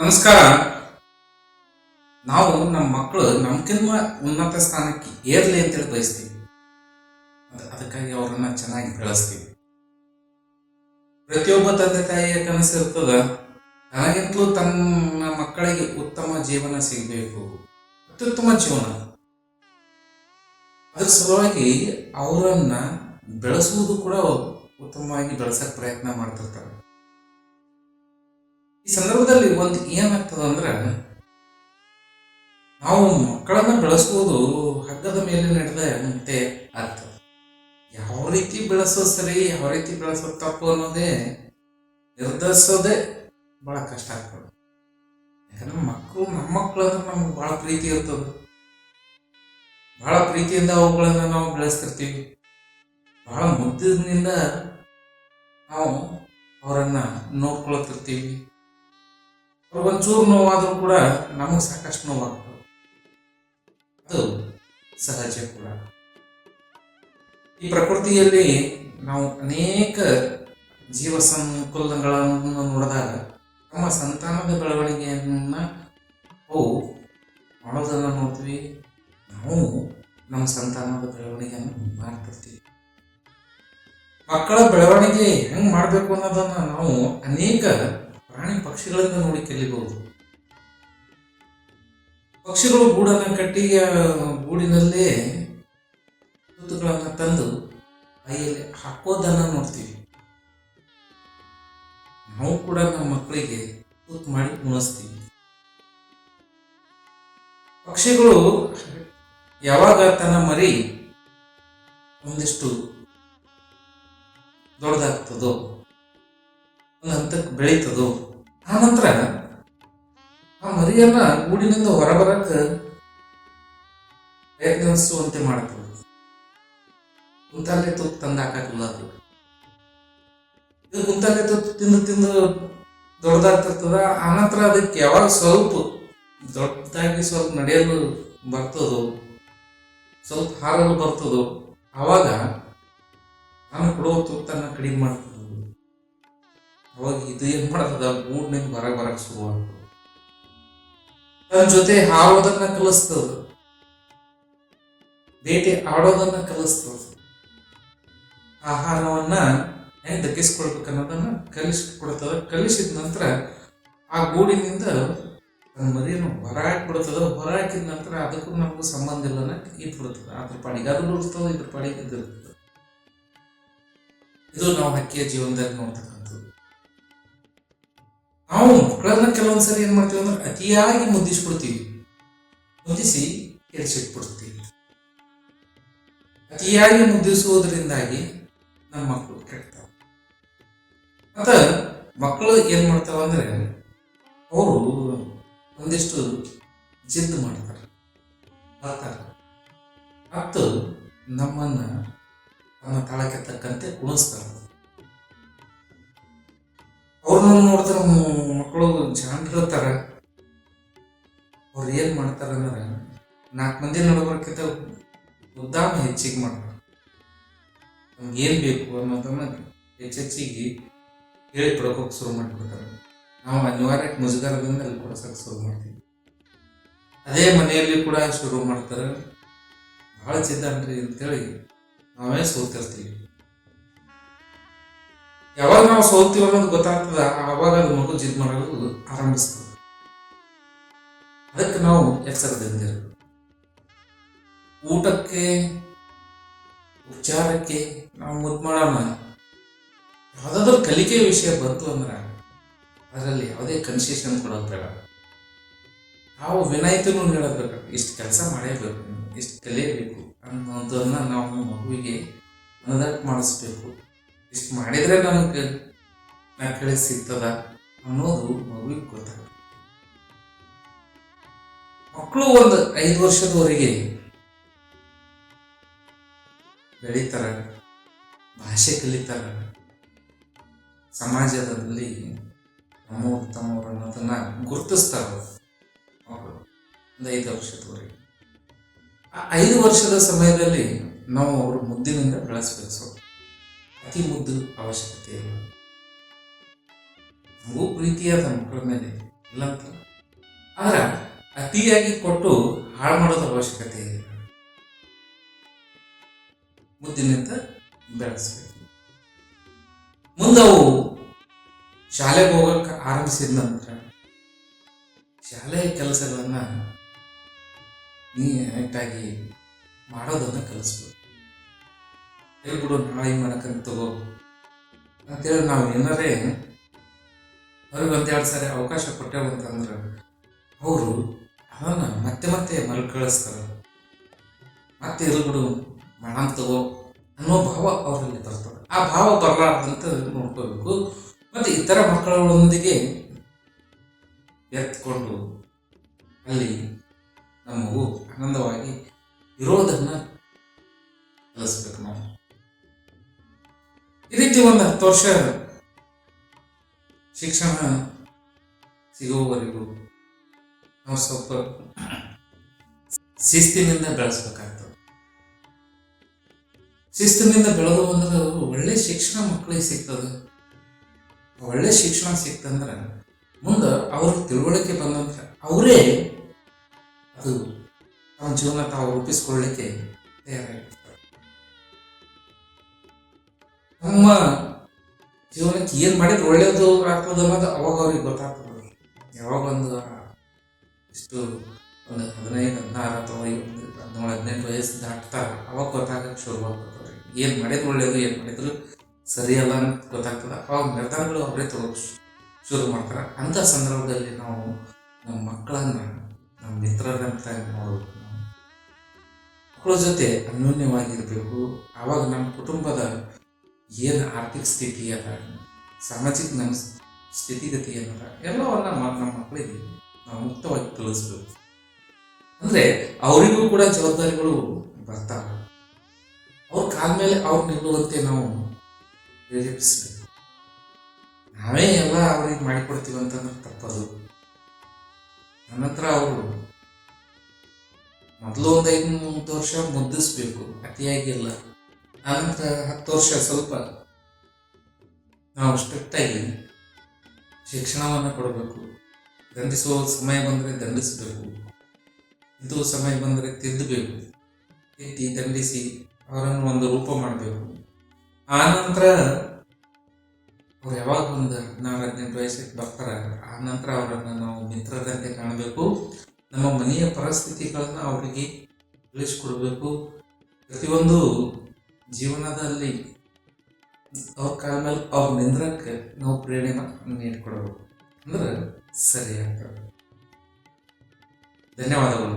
ನಮಸ್ಕಾರ. ನಾವು ನಮ್ಮ ಮಕ್ಕಳು ನಮ್ಕಿಂತ ಉನ್ನತ ಸ್ಥಾನಕ್ಕೆ ಏರ್ಲಿ ಅಂತೇಳಿ ಬಯಸ್ತೀವಿ. ಅದಕ್ಕಾಗಿ ಅವ್ರನ್ನ ಚೆನ್ನಾಗಿ ಬೆಳೆಸ್ತೀವಿ. ಪ್ರತಿಯೊಬ್ಬ ತಂದೆ ತಾಯಿಯ ಕನಸು ಇರ್ತದ? ನನಗಿಂತಲೂ ತನ್ನ ಮಕ್ಕಳಿಗೆ ಉತ್ತಮ ಜೀವನ ಸಿಗಬೇಕು. ಅತ್ಯುತ್ತಮ ಜೀವನ. ಅದ್ರ ಸಲುವಾಗಿ ಅವರನ್ನ ಬೆಳೆಸುವುದು ಕೂಡ ಉತ್ತಮವಾಗಿ ಬೆಳೆಸಕ್ ಪ್ರಯತ್ನ ಮಾಡ್ತಿರ್ತಾರೆ. ಈ ಸಂದರ್ಭದಲ್ಲಿ ಒಂದು ಏನಾಗ್ತದೆ ಅಂದ್ರೆ, ನಾವು ಮಕ್ಕಳನ್ನ ಬೆಳೆಸುವುದು ಹಗ್ಗದ ಮೇಲೆ ನಡೆದಂತೆ ಆಗ್ತದೆ. ಯಾವ ರೀತಿ ಬೆಳೆಸೋ ಸರಿ, ಯಾವ ರೀತಿ ಬೆಳೆಸೋ ತಪ್ಪು ಅನ್ನೋದೇ ನಿರ್ಧರಿಸೋದೇ ಬಹಳ ಕಷ್ಟ ಆಗ್ತದೆ. ಯಾಕಂದ್ರೆ ಮಕ್ಕಳು ನಮ್ಮ ಮಕ್ಕಳು ಅಂದ್ರೆ ನಮ್ಗೆ ಬಹಳ ಪ್ರೀತಿ ಇರ್ತದೆ. ಬಹಳ ಪ್ರೀತಿಯಿಂದ ಅವುಗಳನ್ನ ನಾವು ಬೆಳೆಸ್ತಿರ್ತೀವಿ. ಬಹಳ ಮುದ್ದಿನಿಂದ ನಾವು ಅವರನ್ನ ನೋಡ್ಕೊಳ್ತಿರ್ತೀವಿ. ಒಂಚೂರು ನೋವಾದರೂ ಕೂಡ ನಮಗೆ ಸಾಕಷ್ಟು ನೋವಾಗ್ತದೆ. ಅದು ಸಹಜ ಕೂಡ. ಈ ಪ್ರಕೃತಿಯಲ್ಲಿ ನಾವು ಅನೇಕ ಜೀವ ಸಂಕುಲಗಳನ್ನು ನೋಡಿದಾಗ ನಮ್ಮ ಸಂತಾನದ ಬೆಳವಣಿಗೆಯನ್ನ ಅವು ಮಾಡೋದನ್ನ ನೋಡ್ತೀವಿ. ನಾವು ನಮ್ಮ ಸಂತಾನದ ಬೆಳವಣಿಗೆಯನ್ನು ಮಾಡ್ತಿರ್ತೀವಿ. ಮಕ್ಕಳ ಬೆಳವಣಿಗೆ ಹೆಂಗೆ ಮಾಡಬೇಕು ಅನ್ನೋದನ್ನ ನಾವು ಅನೇಕ ಪ್ರಾಣಿ ಪಕ್ಷಿಗಳನ್ನ ನೋಡಿ ಕಲಿಬಹುದು ಪಕ್ಷಿಗಳು ಗೂಡನ್ನ ಕಟ್ಟಿ ಗೂಡಿನಲ್ಲೇ ಋತುಗಳನ್ನು ತಂದು ಕೈಯಲ್ಲಿ ಹಾಕೋದನ್ನ ನೋಡ್ತೀವಿ. ನಾವು ಕೂಡ ನಮ್ಮ ಮಕ್ಕಳಿಗೆ ತುತ್ತು ಮಾಡಿ ಉಣಿಸ್ತೀವಿ. ಪಕ್ಷಿಗಳು ಯಾವಾಗ ತನ್ನ ಮರಿ ಒಂದಿಷ್ಟು ದೊಡ್ಡದಾಗ್ತದೋ, ಒಂದು ಹಂತಕ್ಕೆ ಬೆಳೀತದೋ ಆ ನಂತರ ಆ ಮರಿಯನ್ನ ಗೂಡಿನಿಂದ ಹೊರಬರಕ್ಕ ಪ್ರಯತ್ನಿಸುವಂತೆ ಮಾಡ್ತದೆ. ಕುಂತಲ್ಲೇ ತುತ್ತು ತಂದು ಹಾಕಕ್ಕಿಲ್ಲ ಅದು ಇದು ತುತ್ತು ತಿಂದು ತಿಂದು ದೊಡ್ಡದಾಗ್ತಿರ್ತದ. ಆನಂತರ ಅದಕ್ಕೆ ಯಾವಾಗ ಸ್ವಲ್ಪ ದೊಡ್ಡದಾಗಿ ಸ್ವಲ್ಪ ನಡೆಯಲು ಬರ್ತದೋ, ಸ್ವಲ್ಪ ಹಾರಲು ಬರ್ತದೋ, ಆವಾಗ ನಾನು ಕೊಡುವ ತುತ್ತನ್ನ ಕಡಿಮೆ ಮಾಡ್ತದ ಅವಾಗ ಇದು ಏನ್ ಮಾಡ್ತದ ಗೂಡ್ನಿಂದ ಹೊರಗೆ ಬರಕ್ ಶುರುವಾಗ್ತದೆ. ತನ್ನ ಜೊತೆ ಹಾರೋದನ್ನ ಕಲಿಸ್ತದ ಬೇಟೆ ಆಡೋದನ್ನ ಕಲಿಸ್ತದ ಆಹಾರವನ್ನ ಹೆಂಗ್ ದಕ್ಕಿಸ್ಕೊಳ್ಬೇಕು ಅನ್ನೋದನ್ನ ಕಲಿಸ್ಕೊಡ್ತದ ಕಲಿಸಿದ ನಂತರ ಆ ಗೂಡಿನಿಂದ ತನ್ನ ಮರಿಯನ್ನು ಹೊರಹಾಕಿ ಬಿಡ್ತದ ಹೊರ ಹಾಕಿದ ನಂತರ ಅದಕ್ಕೂ ನಮಗೂ ಸಂಬಂಧ ಇಲ್ಲ ಇಟ್ಬಿಡ್ತದ ಅದ್ರ ಪಾಡಿಗೆ ಅದು ಇರ್ತದ ಇದ್ರ ಪಾಡಿಗೆ ಇದು ಇದು ನಾವು ಹಕ್ಕಿಯ ಜೀವನದಲ್ಲಿ ನೋಡ್ತಕ್ಕಂಥದ್ದು. ನಾವು ಮಕ್ಕಳನ್ನ ಕೆಲವೊಂದ್ಸರಿ ಏನ್ ಮಾಡ್ತೀವಿ ಅಂದ್ರೆ ಅತಿಯಾಗಿ ಮುದ್ದಿಸ್ಬಿಡ್ತೀವಿ. ಮುದ್ದಿಸಿ ಕೆಡಿಸಿಟ್ಬಿಡ್ತೀವಿ. ಅತಿಯಾಗಿ ಮುದ್ದಿಸುವುದರಿಂದಾಗಿ ನಮ್ಮ ಮಕ್ಕಳು ಕೆಡ್ತಾವ. ಮತ್ತ ಮಕ್ಕಳು ಏನ್ ಮಾಡ್ತಾವ ಅಂದ್ರೆ ಅವರು ಒಂದಿಷ್ಟು ಜಿದ್ದು ಮಾಡ್ತಾರೆ. ಬರ್ತಾರೆ ಮತ್ತು ನಮ್ಮನ್ನ ತನ್ನ ತಾಳಕ್ಕೆ ತಕ್ಕಂತೆ ಉಣಿಸ್ತಾರೆ. ಅವ್ರನ್ನ ನೋಡ್ತಾರೆ ಮಕ್ಕಳು ಮಕ್ಕಳು ಇರ್ತಾರೆ ಅವ್ರು ಏನು ಮಾಡ್ತಾರೆ ಅಂದ್ರೆ ನಾಲ್ಕು ಮಂದಿ ನಡಬರ್ಕಿಂತ ಉದ್ದಾಮ ಹೆಚ್ಚಿಗೆ ಮಾಡ್ತಾರೆ. ನಮ್ಗೆ ಏನು ಬೇಕು ಅನ್ನೋದನ್ನ ಹೆಚ್ಚೆಚ್ಚಿಗೆ ಹೇಳಿ ಪಡ್ಕೋಕ್ ಶುರು ಮಾಡಿಬಿಡ್ತಾರೆ. ನಾವು ಅನಿವಾರ್ಯಕ್ಕೆ ಮುಜುಗರದಿಂದ ಅಲ್ಲಿ ಕೊಡ್ಸಕ್ ಶುರು ಮಾಡ್ತೀವಿ. ಅದೇ ಮನೆಯಲ್ಲಿ ಕೂಡ ಶುರು ಮಾಡ್ತಾರೆ. ಬಹಳ ಚಿದ್ದಾನ್ರಿ ಅಂತೇಳಿ ನಾವೇ ಸೋತಿರ್ತೀವಿ. ಯಾವಾಗ ನಾವು ಸೋಲ್ತೀವಿ ಅನ್ನೋದು ಗೊತ್ತಾಗ್ತದ, ಆವಾಗ ಅದು ಮಗು ಜಿದ್ ಮಾಡಲು ಆರಂಭಿಸ್ತದೆ. ಅದಕ್ಕೆ ನಾವು ಎಚ್ಚರದಿಂದ ಊಟಕ್ಕೆ ಉಪಚಾರಕ್ಕೆ ನಾವು ಮುದ್ದು ಮಾಡೋಣ. ಯಾವುದಾದ್ರೂ ಕಲಿಕೆ ವಿಷಯ ಬಂತು ಅಂದ್ರೆ ಅದರಲ್ಲಿ ಯಾವುದೇ ಕನ್ಸೆಷನ್ ಕೊಡೋದು ಬೇಡ. ನಾವು ವಿನಾಯಿತಿನೂ ಹೇಳಬೇಕು, ಇಷ್ಟು ಕೆಲಸ ಮಾಡೇಬೇಕು, ಇಷ್ಟು ಕಲಿಯಬೇಕು ಅನ್ನೋದನ್ನ ನಾವು ಮಗುವಿಗೆ ಮನದಟ್ಟು ಮಾಡಿಸ್ಬೇಕು. ಇಷ್ಟು ಮಾಡಿದ್ರೆ ನಮಗೆ ನಕಳಿ ಸಿಗ್ತದ ಅನ್ನೋದು ಮಗುವಿಗೆ ಗೊತ್ತಾಗುತ್ತೆ. ಮಕ್ಕಳು ಒಂದು ಐದು ವರ್ಷದವರೆಗೆ ಬೆಳೀತಾರ, ಭಾಷೆ ಕಲಿತಾರ. ಸಮಾಜದಲ್ಲಿ ನಮ್ಮ ಉತ್ತಮವರು ಅನ್ನೋದನ್ನ ಗುರುತಿಸ್ತಾರ ಮಕ್ಕಳು ಒಂದು ಐದು ವರ್ಷದವರೆಗೆ. ಆ ಐದು ವರ್ಷದ ಸಮಯದಲ್ಲಿ ನಾವು ಅವರು ಮುದ್ದಿನಿಂದ ಬೆಳೆಸ್ಬೇಕು. ಅತಿ ಮುದ್ದು ಅವಶ್ಯಕತೆ ಇಲ್ಲ ನಮಗೂ ಪ್ರೀತಿಯಾದ ಮಕ್ಕಳ ಮೇಲೆ ಇಲ್ಲಂತ ಆದ್ರೆ ಅತಿಯಾಗಿ ಕೊಟ್ಟು ಹಾಳು ಮಾಡೋದು ಅವಶ್ಯಕತೆ ಇಲ್ಲ. ಮುದ್ದಿನಿಂದ ಬೆಳೆಸಬೇಕು. ಮುಂದವು ಶಾಲೆಗೆ ಹೋಗಕ್ಕೆ ಆರಂಭಿಸಿದ ನಂತರ ಶಾಲೆಯ ಕೆಲಸಗಳನ್ನ ನೀಟಾಗಿ ಮಾಡೋದನ್ನ ಕಲಿಸ್ಬೇಕು. ಹೇಳ್ಬಿಡು ನಾಳೆ ಮಾಡಕ್ಕಂತ ತಗೋ. ಅಂತೇಳಿ ನಾವು ಏನಾರೇ ಅವ್ರಿಗೆ ಒಂದೆರಡು ಸಾರಿ ಅವಕಾಶ ಕೊಟ್ಟೆವು ಅಂತಂದ್ರೆ ಅವರು ಅವನ್ನ ಮತ್ತೆ ಮತ್ತೆ ಮರುಕಳಿಸ್ತಾರೆ ಮತ್ತೆ ಇರ್ಬಿಡು ಮಾಡಂತ ತಗೋ ಅನ್ನೋ ಭಾವ ಅವರಲ್ಲಿ ಬರ್ತದೆ. ಆ ಭಾವ ಬರಲಾರ್ದಂತ ನೋಡ್ಕೋಬೇಕು. ಮತ್ತು ಇತರ ಮಕ್ಕಳೊಂದಿಗೆ ಎತ್ಕೊಂಡು ಅಲ್ಲಿ ನಮಗೂ ಮಗು ಆನಂದವಾಗಿ ಇರೋದನ್ನ ರೀತಿ ಒಂದು ಹತ್ತು ವರ್ಷ ಶಿಕ್ಷಣ ಸಿಗುವವರೆಗೂ ನಾವು ಸ್ವಲ್ಪ ಶಿಸ್ತಿನಿಂದ ಬೆಳೆಸ್ಬೇಕಾಗ್ತದೆ. ಶಿಸ್ತಿನಿಂದ ಬೆಳೆದು ಅಂದ್ರೆ ಒಳ್ಳೆ ಶಿಕ್ಷಣ ಮಕ್ಕಳಿಗೆ ಸಿಗ್ತದೆ. ಒಳ್ಳೆ ಶಿಕ್ಷಣ ಸಿಕ್ತಂದ್ರೆ ಮುಂದೆ ಅವ್ರ ತಿಳುವಳಿಕೆ ಬಂದಂತ ಅವರೇ ಅದು ಅವನ ಜೀವನ ತಾವು ರೂಪಿಸ್ಕೊಳ್ಳಿಕ್ಕೆ ತಯಾರಾಗಿರ್ತಾರೆ ಏನು ಮಾಡಿದ್ರೆ ಒಳ್ಳೇದು ಆಗ್ತದಲ್ಲ ಅನ್ನೋದು ಅವಾಗ ಅವ್ರಿಗೆ ಗೊತ್ತಾಗ್ತದೆ. ಯಾವಾಗ ಒಂದು, ಇಷ್ಟು ಒಂದು ಹದಿನೈದು, ಹದಿನಾರು ಅಥವಾ ಒಂದು ಹದಿನೇಳು, ಹದಿನೆಂಟು ವಯಸ್ಸು ದಾಟ್ತಾರೆ ಅವಾಗ ಗೊತ್ತಾಗಕ್ಕೆ ಶುರುವಾಗ್ತದೆ ಅವ್ರಿಗೆ. ಏನು ಮಾಡಿದ್ರು ಒಳ್ಳೇದು, ಏನು ಮಾಡಿದ್ರು ಸರಿಯಲ್ಲ ಅಂತ ಗೊತ್ತಾಗ್ತದೆ. ಅವಾಗ ನಿರ್ಧಾರಗಳು ಅವರೇ ತಗೋ ಶುರು ಮಾಡ್ತಾರೆ. ಅಂಥ ಸಂದರ್ಭದಲ್ಲಿ ನಾವು ನಮ್ಮ ಮಕ್ಕಳನ್ನ, ನಮ್ಮ ಮಿತ್ರರಂತ ನೋಡ್ಬೇಕು ಮಕ್ಕಳ ಜೊತೆ ಅನ್ಯೋನ್ಯವಾಗಿರಬೇಕು. ಆವಾಗ ನಮ್ಮ ಕುಟುಂಬದ ಏನು ಆರ್ಥಿಕ ಸ್ಥಿತಿ ಅದ ಸಾಮಾಜಿಕ ನಮ್ಮ ಸ್ಥಿತಿಗತಿ ಏನದ ಎಲ್ಲವನ್ನ ನಮ್ಮ ಮಕ್ಕಳಿಗೆ ನಾವು ಮುಕ್ತವಾಗಿ ತಿಳಿಸ್ಬೇಕು ಅಂದ್ರೆ ಅವರಿಗೂ ಕೂಡ ಜವಾಬ್ದಾರಿಗಳು ಬರ್ತಾರ ಅವ್ರ ಕಾಲ ಮೇಲೆ ಅವ್ರು ನಿಲ್ಲುವಂತೆ ನಾವು ಪ್ರೇರೇಪಿಸ್ಬೇಕು. ನಾವೇ ಎಲ್ಲ ಅವ್ರಿಗೆ ಮಾಡಿಕೊಡ್ತೀವಿ ಅಂತಂದ್ರೆ ತಪ್ಪದು. ನಂತರ ಅವರು ಮೊದಲು ಒಂದು ಐದು ಮೂವತ್ತು ವರ್ಷ ಮುದ್ದಿಸ್ಬೇಕು, ಅತಿಯಾಗಿ ಇಲ್ಲ. ಆನಂತರ ಹತ್ತು ವರ್ಷ ಸ್ವಲ್ಪ ನಾವು ಸ್ಟ್ರಿಕ್ಟಾಗಿ ಶಿಕ್ಷಣವನ್ನು ಕೊಡಬೇಕು. ದಂಡಿಸುವ ಸಮಯ ಬಂದರೆ ದಂಡಿಸಬೇಕು. ಇದು ಸಮಯ ಬಂದರೆ ತಿದ್ದಬೇಕು. ತಿದ್ದಿ, ದಂಡಿಸಿ ಅವರನ್ನು ಒಂದು ರೂಪ ಮಾಡಬೇಕು. ಆ ನಂತರ ಅವ್ರು ಯಾವಾಗ ಒಂದು ಹದಿನಾರು ಹದಿನೆಂಟು ವಯಸ್ಸಿಗೆ ಬರ್ತಾರೆ ಆ ನಂತರ ಅವರನ್ನು ನಾವು ಮಿತ್ರರಂತೆ ಕಾಣಬೇಕು. ನಮ್ಮ ಮನೆಯ ಪರಿಸ್ಥಿತಿಗಳನ್ನು ಅವರಿಗೆ ತಿಳಿಸ್ಕೊಡ್ಬೇಕು. ಪ್ರತಿಯೊಂದು ಜೀವನದಲ್ಲಿ ಅವ್ರ ಕಾಲ ಮೇಲೆ ಅವ್ರ ನಿಂದ್ರಕ್ಕೆ ನಾವು ಪ್ರೇರಣೆ ನೀಡಿಕೊಡ್ಬೇಕು ಅಂದ್ರೆ ಸರಿ ಆಗ್ತದೆ ಧನ್ಯವಾದಗಳು